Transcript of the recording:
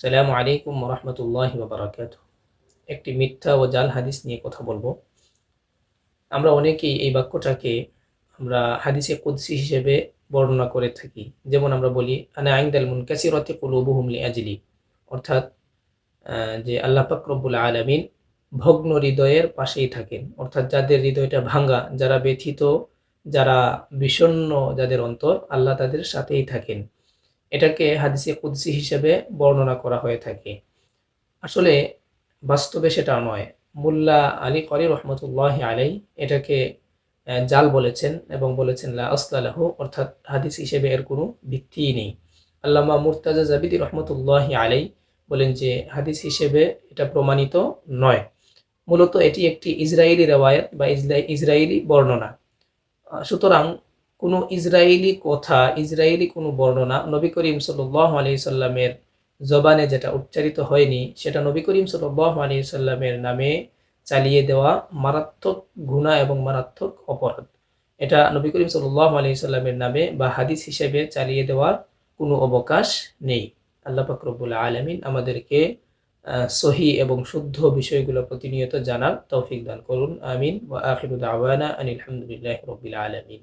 সালামু আলাইকুম রহমতুল্লাহ বারাকাত একটি মিথ্যা ও জাল হাদিস নিয়ে কথা বলব। আমরা অনেকেই এই বাক্যটাকে আমরা হাদিসে কুদ্সি হিসেবে বর্ণনা করে থাকি। যেমন আমরা বলি, আনা আইন্দাল মুন কাসিরতে কুলুবুহুমলি আজলি অর্থাৎ যে আল্লাহ পাক রব্বুল আলামিন ভগ্ন হৃদয়ের পাশেই থাকেন। অর্থাৎ যাদের হৃদয়টা ভাঙ্গা, যারা ব্যথিত, যারা বিষণ্ণ, যাদের অন্তর আল্লাহ তাদের সাথেই থাকেন। এটাকে হাদিসে কুদ্সি হিসেবে বর্ণনা করা হয়ে থাকে। আসলে বাস্তবে সেটা নয়। মোল্লা আলী করি রহমতুল্লাহ আলাই এটাকে জাল বলেছেন এবং বলেছেন, লা আসলাহ অর্থাৎ হাদিস হিসেবে এর কোনো ভিত্তিই নেই। আল্লামা মুরতাজা জাবিদি রহমতুল্লাহ আলাই বলেন যে, হাদিস হিসেবে এটা প্রমাণিত নয়। মূলত এটি একটি ইসরায়েলি রেওয়ায়ত বা ইসরা- ইসরায়েলি বর্ণনা। সুতরাং কোনো ইসরায়েলি কথা, ইসরায়েলি কোনো বর্ণনা নবী করিম সাল্লাহ আলি সাল্লামের জবানে যেটা উচ্চারিত হয়নি, সেটা নবী করিম সাল্লাহ আলি সাল্লামের নামে চালিয়ে দেওয়া মারাত্মক গুণা এবং মারাত্মক অপরাধ। এটা নবী করিম সাল্লাহ আলি সাল্লামের নামে বা হাদিস হিসেবে চালিয়ে দেওয়ার কোনো অবকাশ নেই। আল্লাহ ফাকরবুল আলমিন আমাদেরকে সহি এবং শুদ্ধ বিষয়গুলো প্রতিনিয়ত জানার তৌফিক দান করুন। আমিন। ওয়া আখিরু দাওয়ানা আনিল রাব্বিল আলামিন।